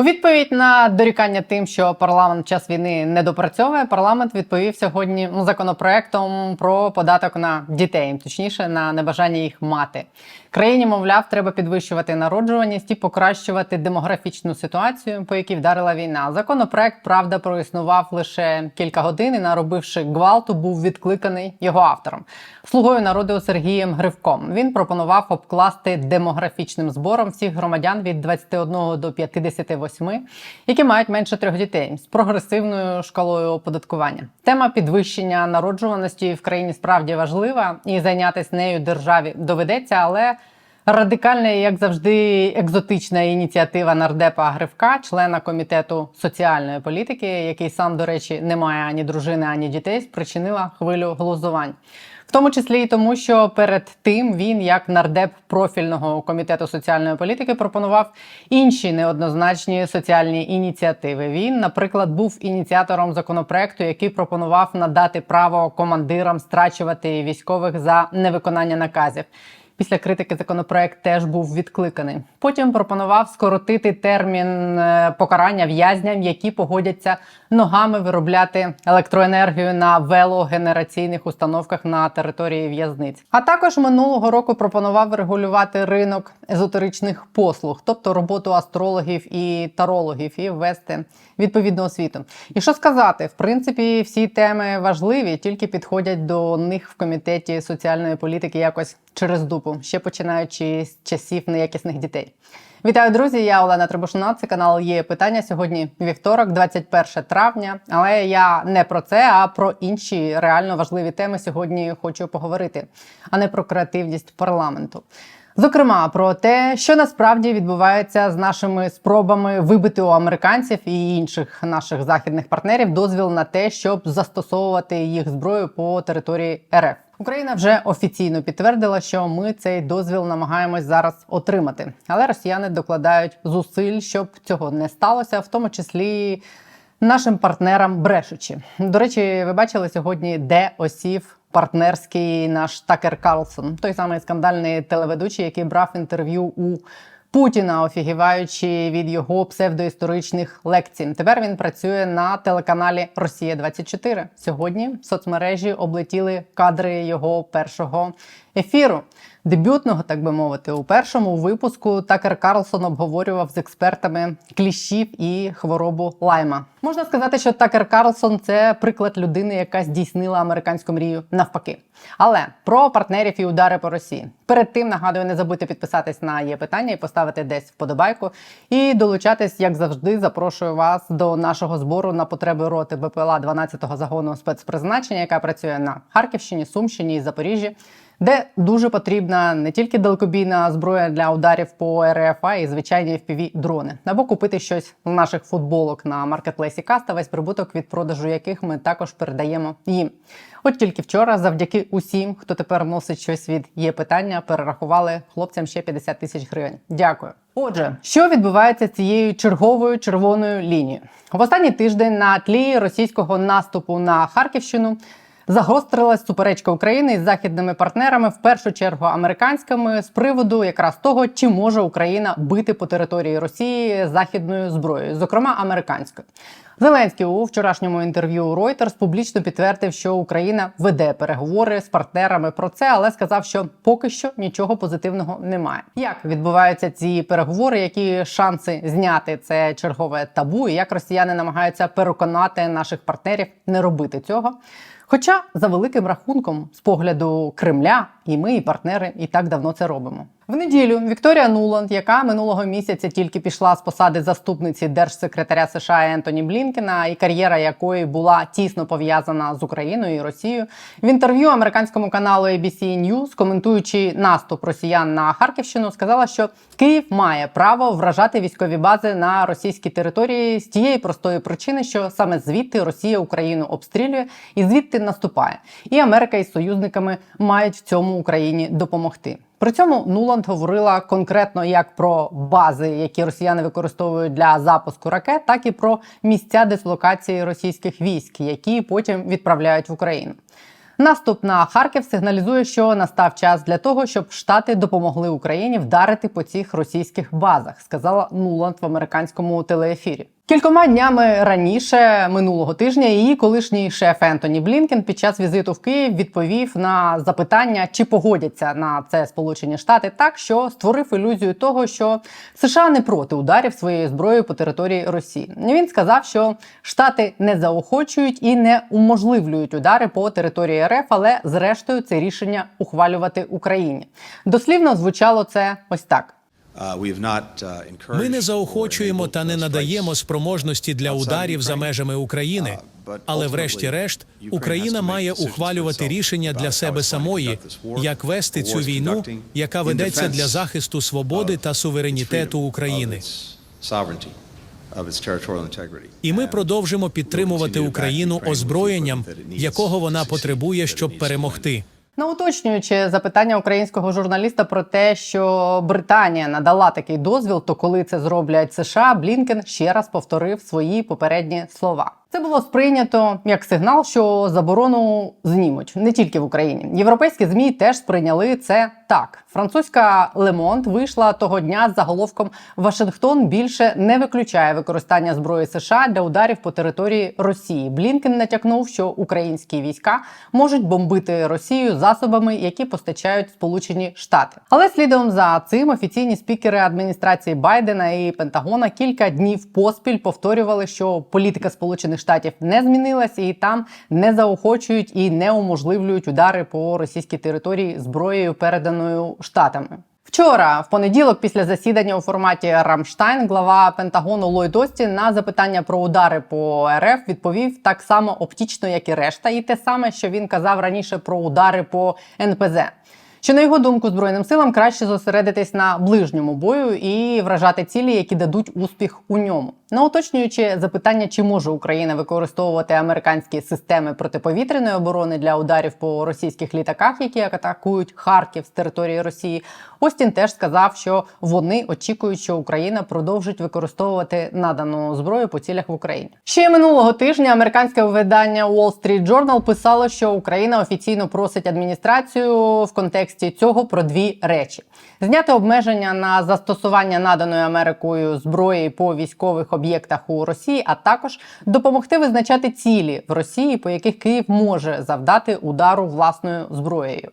У відповідь на дорікання тим, що парламент час війни не допрацьовує, парламент відповів сьогодні ну, законопроектом про податок на дітей, точніше на небажання їх мати. Країні, мовляв, треба підвищувати народжуваність і покращувати демографічну ситуацію, по якій вдарила війна. Законопроект правда проіснував лише кілька годин і, наробивши гвалту, був відкликаний його автором, слугою народу Сергієм Гривком. Він пропонував обкласти демографічним збором всіх громадян від 21 до 58, які мають менше трьох дітей з прогресивною шкалою оподаткування. Тема підвищення народжуваності в країні справді важлива, і зайнятися нею державі доведеться, але. Радикальна, як завжди, екзотична ініціатива нардепа Гривка, члена комітету соціальної політики, який сам, до речі, не має ані дружини, ані дітей, спричинила хвилю глузувань. В тому числі і тому, що перед тим він, як нардеп профільного комітету соціальної політики, пропонував інші неоднозначні соціальні ініціативи. Він, наприклад, був ініціатором законопроекту, який пропонував надати право командирам страчувати військових за невиконання наказів. Після критики законопроект теж був відкликаний. Потім пропонував скоротити термін е, покарання в'язням, які погодяться ногами виробляти електроенергію на велогенераційних установках на території в'язниць. А також минулого року пропонував регулювати ринок езотеричних послуг, тобто роботу астрологів і тарологів, і ввести відповідну освіту. І що сказати, в принципі, всі теми важливі, тільки підходять до них в комітеті соціальної політики якось через дупу, ще починаючи з часів неякісних дітей. Вітаю, друзі! Я Олена Требушина. Це канал є питання. Сьогодні вівторок, 21 травня. Але я не про це, а про інші реально важливі теми сьогодні хочу поговорити, а не про креативність парламенту. Зокрема, про те, що насправді відбувається з нашими спробами вибити у американців і інших наших західних партнерів дозвіл на те, щоб застосовувати їх зброю по території РФ. Україна вже офіційно підтвердила, що ми цей дозвіл намагаємось зараз отримати, але росіяни докладають зусиль, щоб цього не сталося, в тому числі нашим партнерам брешучи. До речі, ви бачили сьогодні, де осів партнерський наш Такер Карлсон, той самий скандальний телеведучий, який брав інтерв'ю у Путіна, офігіваючи від його псевдоісторичних лекцій. Тепер він працює на телеканалі Росія 24 Сьогодні в соцмережі облетіли кадри його першого ефіру. Дебютного, так би мовити, у першому випуску Такер Карлсон обговорював з експертами кліщів і хворобу лайма. Можна сказати, що Такер Карлсон це приклад людини, яка здійснила американську мрію навпаки. Але про партнерів і удари по Росії. Перед тим нагадую, не забудьте підписатись на є питання і поставити десь вподобайку. І долучатись, як завжди, запрошую вас до нашого збору на потреби роти БПЛА 12-го загону спецпризначення, яка працює на Харківщині, Сумщині і Запоріжжі де дуже потрібна не тільки далекобійна зброя для ударів по РФ, а й звичайні fpv дрони або купити щось з наших футболок на маркетплейсі Каста, весь прибуток від продажу яких ми також передаємо їм. От тільки вчора, завдяки усім, хто тепер носить щось від є питання, перерахували хлопцям ще 50 тисяч гривень. Дякую. Отже, що відбувається цією черговою червоною лінією в останній тиждень на тлі російського наступу на Харківщину загострилась суперечка України із західними партнерами, в першу чергу американськими, з приводу якраз того, чи може Україна бити по території Росії західною зброєю, зокрема американською. Зеленський у вчорашньому інтерв'ю Reuters публічно підтвердив, що Україна веде переговори з партнерами про це, але сказав, що поки що нічого позитивного немає. Як відбуваються ці переговори? Які шанси зняти це чергове табу? і Як росіяни намагаються переконати наших партнерів не робити цього? Хоча за великим рахунком, з погляду Кремля, і ми, і партнери, і так давно це робимо. В неділю Вікторія Нуланд, яка минулого місяця тільки пішла з посади заступниці держсекретаря США Ентоні Блінкена, і кар'єра якої була тісно пов'язана з Україною і Росією, в інтерв'ю американському каналу ABC News, коментуючи наступ росіян на Харківщину, сказала, що Київ має право вражати військові бази на російській території з тієї простої причини, що саме звідти Росія Україну обстрілює і звідти наступає. І Америка із союзниками мають в цьому Україні допомогти. При цьому Нуланд говорила конкретно як про бази, які росіяни використовують для запуску ракет, так і про місця дислокації російських військ, які потім відправляють в Україну. Наступ на Харків сигналізує, що настав час для того, щоб штати допомогли Україні вдарити по цих російських базах, сказала Нуланд в американському телеефірі. Кількома днями раніше минулого тижня її колишній шеф Ентоні Блінкен під час візиту в Київ відповів на запитання, чи погодяться на це Сполучені Штати, так що створив ілюзію того, що США не проти ударів своєю зброєю по території Росії. Він сказав, що Штати не заохочують і не уможливлюють удари по території РФ, але зрештою це рішення ухвалювати Україні. Дослівно звучало це ось так. Ми не заохочуємо та не надаємо спроможності для ударів за межами України. Але, врешті-решт, Україна має ухвалювати рішення для себе самої, як вести цю війну, яка ведеться для захисту свободи та суверенітету України. І ми продовжимо підтримувати Україну озброєнням, якого вона потребує, щоб перемогти. Ну, уточнюючи запитання українського журналіста про те, що Британія надала такий дозвіл, то коли це зроблять США, Блінкен ще раз повторив свої попередні слова. Це було сприйнято як сигнал, що заборону знімуть не тільки в Україні. Європейські змі теж сприйняли це так. Французька Лемонт вийшла того дня з заголовком Вашингтон більше не виключає використання зброї США для ударів по території Росії. Блінкен натякнув, що українські війська можуть бомбити Росію засобами, які постачають Сполучені Штати. Але слідом за цим офіційні спікери адміністрації Байдена і Пентагона кілька днів поспіль повторювали, що політика Сполучених Штатів не змінилась, і там не заохочують і не уможливлюють удари по російській території зброєю, переданою штатами. Вчора, в понеділок, після засідання у форматі Рамштайн, глава Пентагону Ллойд Остін на запитання про удари по РФ відповів так само оптічно, як і решта, і те саме, що він казав раніше про удари по НПЗ. Що на його думку збройним силам краще зосередитись на ближньому бою і вражати цілі, які дадуть успіх у ньому. На уточнюючи запитання, чи може Україна використовувати американські системи протиповітряної оборони для ударів по російських літаках, які атакують Харків з території Росії, Остін теж сказав, що вони очікують, що Україна продовжить використовувати надану зброю по цілях в Україні. Ще минулого тижня американське видання Wall Street Journal писало, що Україна офіційно просить адміністрацію в контексті цього про дві речі: зняти обмеження на застосування наданої Америкою зброї по військових об'єктах у Росії, а також допомогти визначати цілі в Росії, по яких Київ може завдати удару власною зброєю.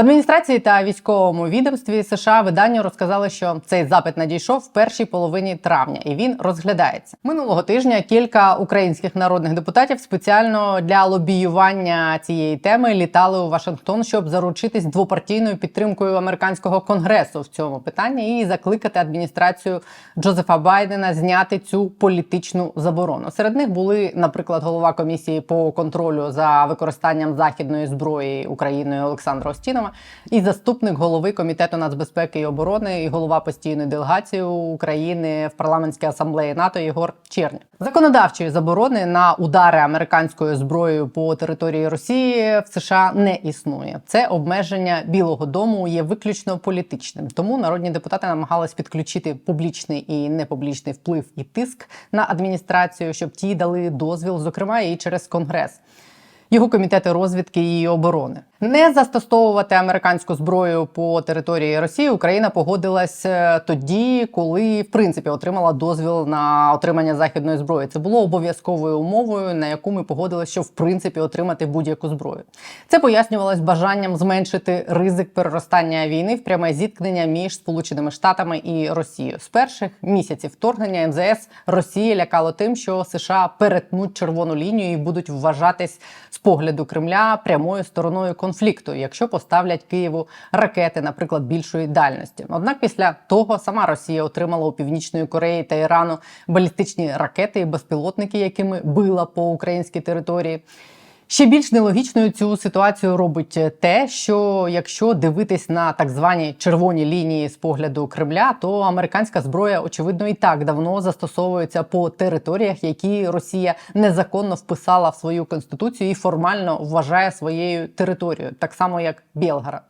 Адміністрації та військовому відомстві США виданню розказали, що цей запит надійшов в першій половині травня, і він розглядається минулого тижня. Кілька українських народних депутатів спеціально для лобіювання цієї теми літали у Вашингтон, щоб заручитись двопартійною підтримкою американського конгресу в цьому питанні і закликати адміністрацію Джозефа Байдена зняти цю політичну заборону. Серед них були, наприклад, голова комісії по контролю за використанням західної зброї Україною Олександра Остінова і заступник голови комітету нацбезпеки і оборони, і голова постійної делегації України в парламентській асамблеї НАТО Єгор Черня. Законодавчої заборони на удари американською зброєю по території Росії в США не існує. Це обмеження Білого Дому є виключно політичним. Тому народні депутати намагались підключити публічний і непублічний вплив і тиск на адміністрацію, щоб ті дали дозвіл, зокрема і через конгрес. Його комітети розвідки і оборони не застосовувати американську зброю по території Росії Україна погодилась е, тоді, коли в принципі отримала дозвіл на отримання західної зброї. Це було обов'язковою умовою, на яку ми погодилися, що в принципі отримати будь-яку зброю. Це пояснювалось бажанням зменшити ризик переростання війни в пряме зіткнення між Сполученими Штатами і Росією. З перших місяців вторгнення МЗС Росії лякало тим, що США перетнуть червону лінію і будуть вважатись погляду Кремля прямою стороною конфлікту якщо поставлять Києву ракети, наприклад, більшої дальності. Однак після того сама Росія отримала у північної Кореї та Ірану балістичні ракети і безпілотники, якими била по українській території. Ще більш нелогічною цю ситуацію робить те, що якщо дивитись на так звані червоні лінії з погляду Кремля, то американська зброя, очевидно, і так давно застосовується по територіях, які Росія незаконно вписала в свою конституцію і формально вважає своєю територією, так само як Білгород.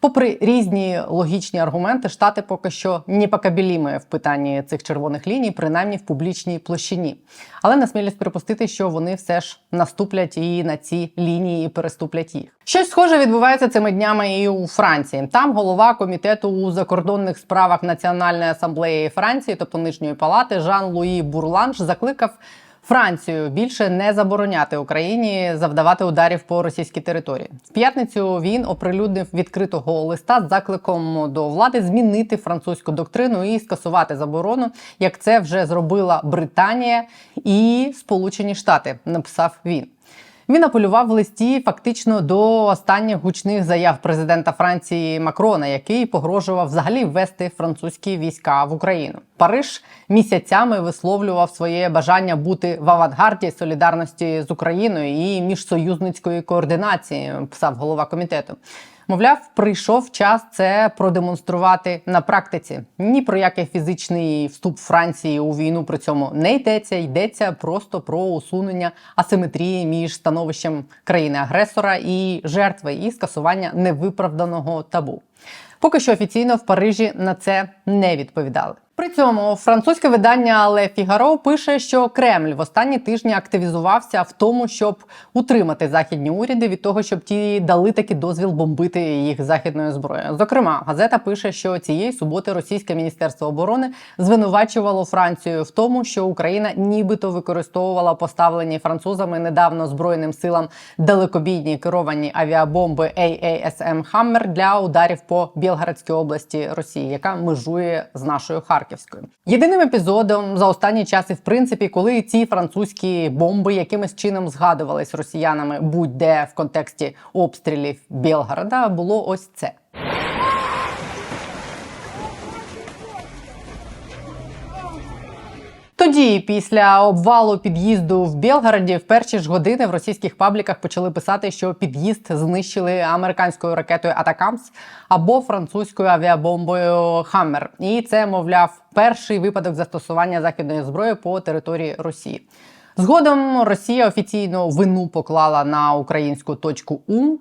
Попри різні логічні аргументи, штати поки що непокабіліми в питанні цих червоних ліній, принаймні в публічній площині. Але насмілість припустити, що вони все ж наступлять і на ці лінії і переступлять їх. Щось схоже відбувається цими днями і у Франції. Там голова комітету у закордонних справах Національної асамблеї Франції, тобто нижньої палати, Жан Луї Бурланш, закликав. Францію більше не забороняти Україні завдавати ударів по російській території. В п'ятницю він оприлюднив відкритого листа з закликом до влади змінити французьку доктрину і скасувати заборону, як це вже зробила Британія і Сполучені Штати. Написав він. Він апелював в листі фактично до останніх гучних заяв президента Франції Макрона, який погрожував взагалі ввести французькі війська в Україну. Париж місяцями висловлював своє бажання бути в авангарді солідарності з Україною і міжсоюзницької координації. Писав голова комітету. Мовляв, прийшов час це продемонструвати на практиці. Ні про який фізичний вступ Франції у війну при цьому не йдеться. Йдеться просто про усунення асиметрії між становищем країни-агресора і жертви, і скасування невиправданого табу. Поки що офіційно в Парижі на це не відповідали. При цьому французьке видання Le Figaro пише, що Кремль в останні тижні активізувався в тому, щоб утримати західні уряди від того, щоб ті дали таки дозвіл бомбити їх західною зброєю. Зокрема, газета пише, що цієї суботи російське міністерство оборони звинувачувало Францію в тому, що Україна нібито використовувала поставлені французами недавно збройним силам далекобійні керовані авіабомби AASM Hammer для ударів по Білгородській області Росії, яка межує з нашою Харківською. Єдиним епізодом за останній час, і в принципі, коли ці французькі бомби якимось чином згадувались росіянами будь-де в контексті обстрілів Білгорода, було ось це. Тоді, після обвалу під'їзду в Білгороді, в перші ж години в російських пабліках почали писати, що під'їзд знищили американською ракетою Атакамс або французькою авіабомбою Хаммер. І це, мовляв, перший випадок застосування західної зброї по території Росії. Згодом Росія офіційно вину поклала на українську точку У.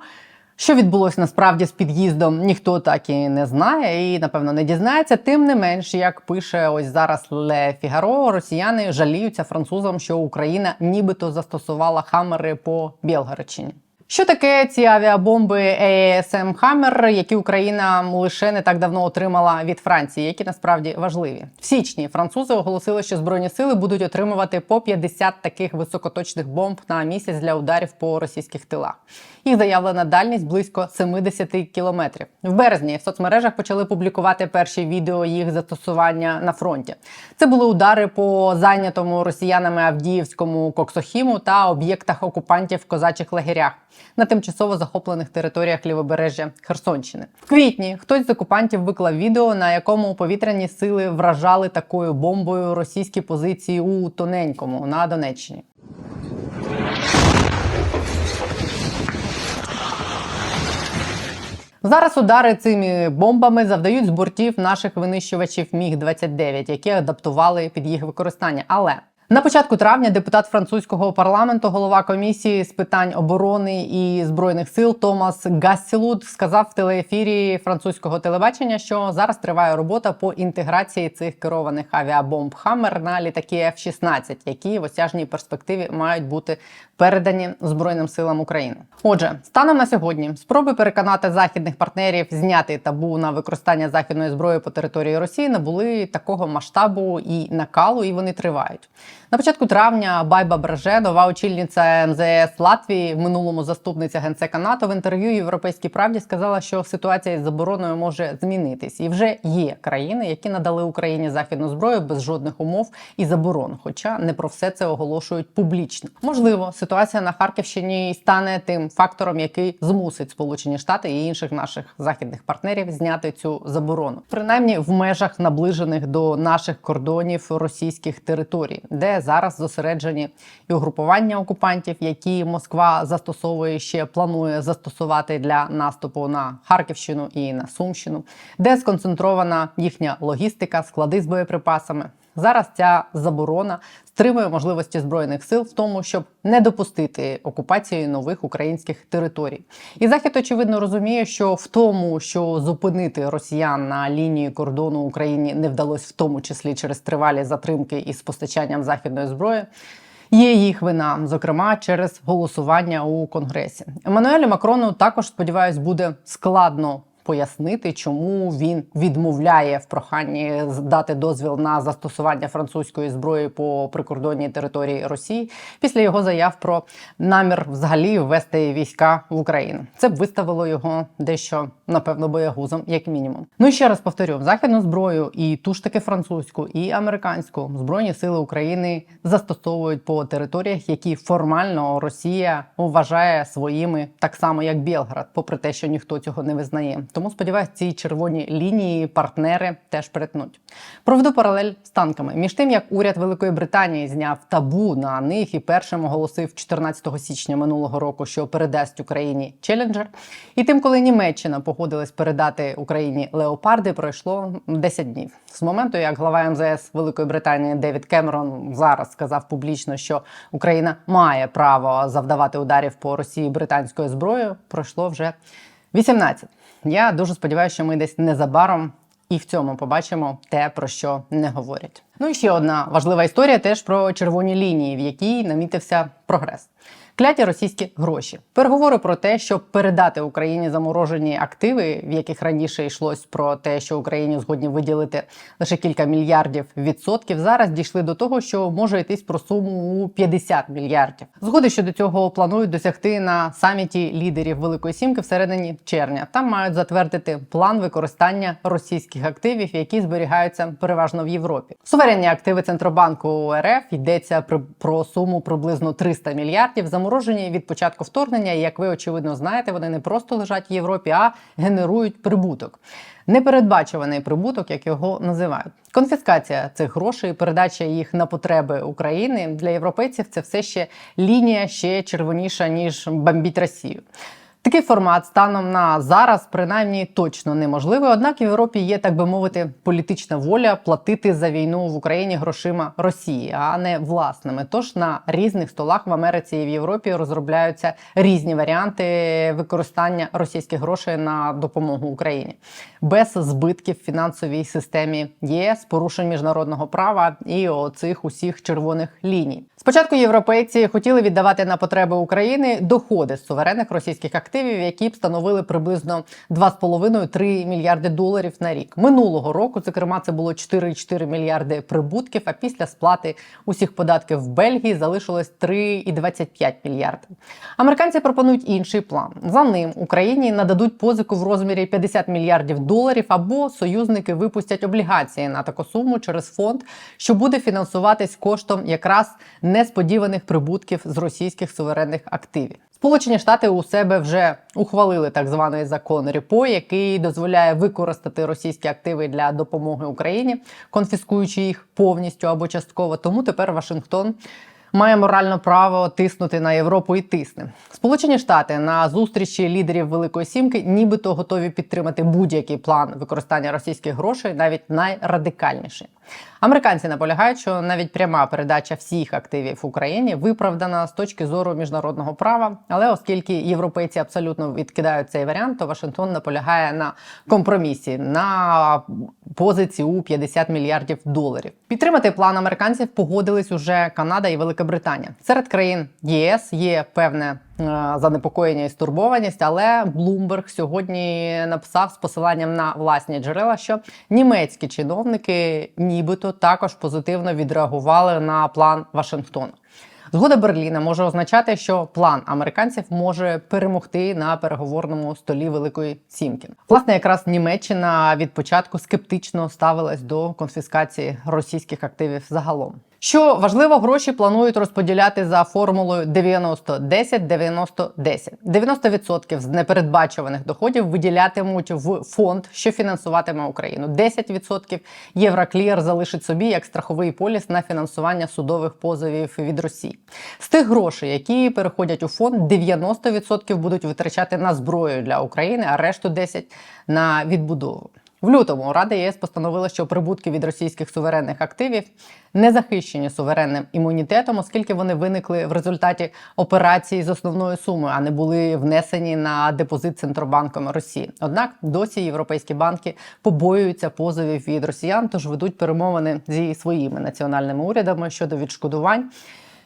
Що відбулося насправді з під'їздом, ніхто так і не знає, і напевно не дізнається. Тим не менш, як пише ось зараз Ле Фігаро, росіяни жаліються французам, що Україна нібито застосувала хамери по Білгородщині. Що таке ці авіабомби ASM Hammer, які Україна лише не так давно отримала від Франції, які насправді важливі в січні. Французи оголосили, що збройні сили будуть отримувати по 50 таких високоточних бомб на місяць для ударів по російських тилах. Їх заявлена дальність близько 70 кілометрів. В березні в соцмережах почали публікувати перші відео їх застосування на фронті. Це були удари по зайнятому росіянами Авдіївському Коксохіму та об'єктах окупантів в козачих лагерях на тимчасово захоплених територіях лівобережжя Херсонщини. В квітні хтось з окупантів виклав відео, на якому повітряні сили вражали такою бомбою російські позиції у тоненькому на Донеччині. Зараз удари цими бомбами завдають з бортів наших винищувачів Міг 29 які адаптували під їх використання. Але на початку травня депутат французького парламенту, голова комісії з питань оборони і збройних сил Томас Гассілуд сказав в телеефірі французького телебачення, що зараз триває робота по інтеграції цих керованих авіабомб Хаммер на літаки F-16, які в осяжній перспективі мають бути передані Збройним силам України. Отже, станом на сьогодні спроби переконати західних партнерів зняти табу на використання західної зброї по території Росії набули такого масштабу і накалу, і вони тривають. На початку травня Байба Браже, нова очільниця МЗС Латвії, в минулому заступниця генсека НАТО, в інтерв'ю Європейській правді сказала, що ситуація з забороною може змінитись, і вже є країни, які надали Україні західну зброю без жодних умов і заборон. Хоча не про все це оголошують публічно. Можливо, ситуація на Харківщині стане тим фактором, який змусить Сполучені Штати і інших наших західних партнерів зняти цю заборону, принаймні в межах наближених до наших кордонів російських територій, де зараз зосереджені і угрупування окупантів, які Москва застосовує ще планує застосувати для наступу на Харківщину і на Сумщину, де сконцентрована їхня логістика, склади з боєприпасами. Зараз ця заборона стримує можливості збройних сил в тому, щоб не допустити окупації нових українських територій. І захід очевидно розуміє, що в тому, що зупинити росіян на лінії кордону Україні не вдалося, в тому числі через тривалі затримки із постачанням західної зброї. Є їх вина, зокрема через голосування у конгресі. Еммануелю Макрону також сподіваюсь буде складно пояснити, чому він відмовляє в проханні дати дозвіл на застосування французької зброї по прикордонній території Росії після його заяв про намір взагалі ввести війська в Україну. Це б виставило його дещо напевно боягузом, як мінімум. Ну і ще раз повторю: західну зброю і ту ж таки французьку і американську збройні сили України застосовують по територіях, які формально Росія вважає своїми, так само як Білград, попри те, що ніхто цього не визнає. Тому сподіваюся, ці червоні лінії партнери теж перетнуть. Проведу паралель з танками. Між тим, як уряд Великої Британії зняв табу на них і першим оголосив 14 січня минулого року, що передасть Україні Челенджер, і тим, коли Німеччина погодилась передати Україні леопарди, пройшло 10 днів. З моменту, як глава МЗС Великої Британії Девід Кемерон зараз сказав публічно, що Україна має право завдавати ударів по Росії британською зброєю, пройшло вже 18. Я дуже сподіваюся, що ми десь незабаром і в цьому побачимо те, про що не говорять. Ну і ще одна важлива історія теж про червоні лінії, в якій намітився прогрес. Кляті російські гроші. Переговори про те, щоб передати Україні заморожені активи, в яких раніше йшлось про те, що Україні згодні виділити лише кілька мільярдів відсотків, зараз дійшли до того, що може йтись про суму у 50 мільярдів. Згоди щодо цього планують досягти на саміті лідерів Великої Сімки всередині червня. Там мають затвердити план використання російських активів, які зберігаються переважно в Європі. Суверенні активи центробанку РФ йдеться про суму приблизно 300 мільярдів. Заморожені від початку вторгнення. і, Як ви очевидно знаєте, вони не просто лежать в Європі, а генерують прибуток. Непередбачуваний прибуток, як його називають. Конфіскація цих грошей, передача їх на потреби України для європейців це все ще лінія ще червоніша ніж бомбіть Росію. Такий формат станом на зараз принаймні точно неможливий. Однак в Європі є, так би мовити, політична воля платити за війну в Україні грошима Росії, а не власними. Тож на різних столах в Америці і в Європі розробляються різні варіанти використання російських грошей на допомогу Україні без збитків в фінансовій системі ЄС, порушень міжнародного права і оцих усіх червоних ліній. Спочатку європейці хотіли віддавати на потреби України доходи з суверенних російських активів, які б становили приблизно 2,5-3 мільярди доларів на рік. Минулого року, зокрема, це було 4,4 мільярди прибутків. А після сплати усіх податків в Бельгії залишилось 3,25 мільярдів. Американці пропонують інший план. За ним Україні нададуть позику в розмірі 50 мільярдів доларів, або союзники випустять облігації на таку суму через фонд, що буде фінансуватись коштом якраз несподіваних прибутків з російських суверенних активів. Сполучені Штати у себе вже ухвалили так званий закон РІПО, який дозволяє використати російські активи для допомоги Україні, конфіскуючи їх повністю або частково. Тому тепер Вашингтон має моральне право тиснути на Європу і тисне. Сполучені Штати на зустрічі лідерів Великої Сімки, нібито готові підтримати будь-який план використання російських грошей, навіть найрадикальніший. Американці наполягають, що навіть пряма передача всіх активів Україні виправдана з точки зору міжнародного права. Але оскільки європейці абсолютно відкидають цей варіант, то Вашингтон наполягає на компромісі на позиції у 50 мільярдів доларів. Підтримати план американців погодились уже Канада і Велика Британія. Серед країн ЄС є певне занепокоєння і стурбованість, але Блумберг сьогодні написав з посиланням на власні джерела, що німецькі чиновники нібито також позитивно відреагували на план Вашингтона. Згода Берліна може означати, що план американців може перемогти на переговорному столі Великої Сімки. Власне, якраз Німеччина від початку скептично ставилась до конфіскації російських активів загалом. Що важливо, гроші планують розподіляти за формулою 90-10-90-10. 90% з непередбачуваних доходів виділятимуть в фонд, що фінансуватиме Україну. 10% Євроклір залишить собі як страховий поліс на фінансування судових позовів від Росії. З тих грошей, які переходять у фонд, 90% будуть витрачати на зброю для України, а решту 10% на відбудову. В лютому Рада ЄС постановила, що прибутки від російських суверенних активів не захищені суверенним імунітетом, оскільки вони виникли в результаті операції з основною сумою, а не були внесені на депозит центробанком Росії. Однак досі європейські банки побоюються позовів від росіян, тож ведуть перемовини зі своїми національними урядами щодо відшкодувань.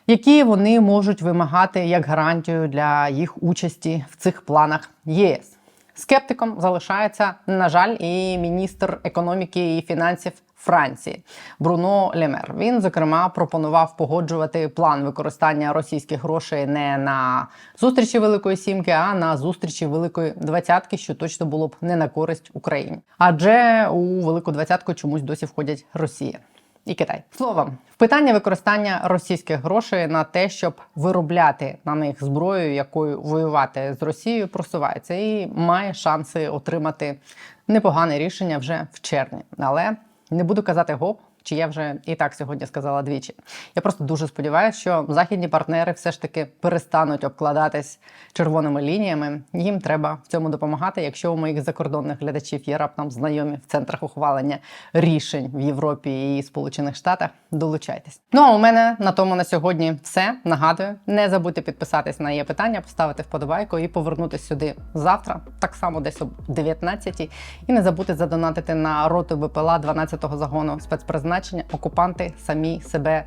Які вони можуть вимагати як гарантію для їх участі в цих планах ЄС? Скептиком залишається, на жаль, і міністр економіки і фінансів Франції Бруно Лемер. Він зокрема пропонував погоджувати план використання російських грошей не на зустрічі Великої Сімки, а на зустрічі Великої Двадцятки, що точно було б не на користь Україні. Адже у Велику Двадцятку чомусь досі входять Росія. І Китай словом, в питання використання російських грошей на те, щоб виробляти на них зброю, якою воювати з Росією, просувається і має шанси отримати непогане рішення вже в червні. Але не буду казати гоп. Чи я вже і так сьогодні сказала двічі? Я просто дуже сподіваюся, що західні партнери все ж таки перестануть обкладатись червоними лініями. Їм треба в цьому допомагати. Якщо у моїх закордонних глядачів є раптом знайомі в центрах ухвалення рішень в Європі і Сполучених Штатах, долучайтесь. Ну а у мене на тому на сьогодні все. Нагадую, не забудьте підписатись на є питання, поставити вподобайку і повернутися сюди завтра, так само десь о 19 І не забудьте задонатити на роту БПЛА 12-го загону спецпризначення. Окупанти самі себе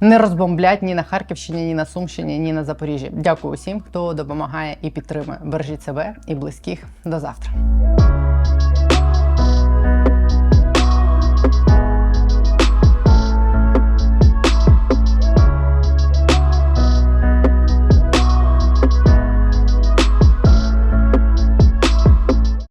не розбомблять ні на Харківщині, ні на Сумщині, ні на Запоріжжі. Дякую усім, хто допомагає і підтримує. Бережіть себе і близьких. До завтра.